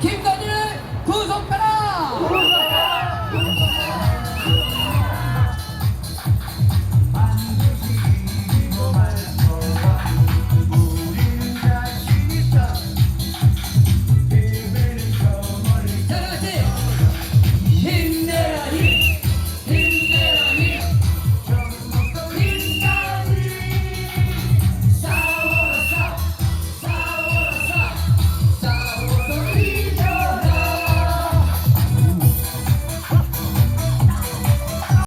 김건희는 구속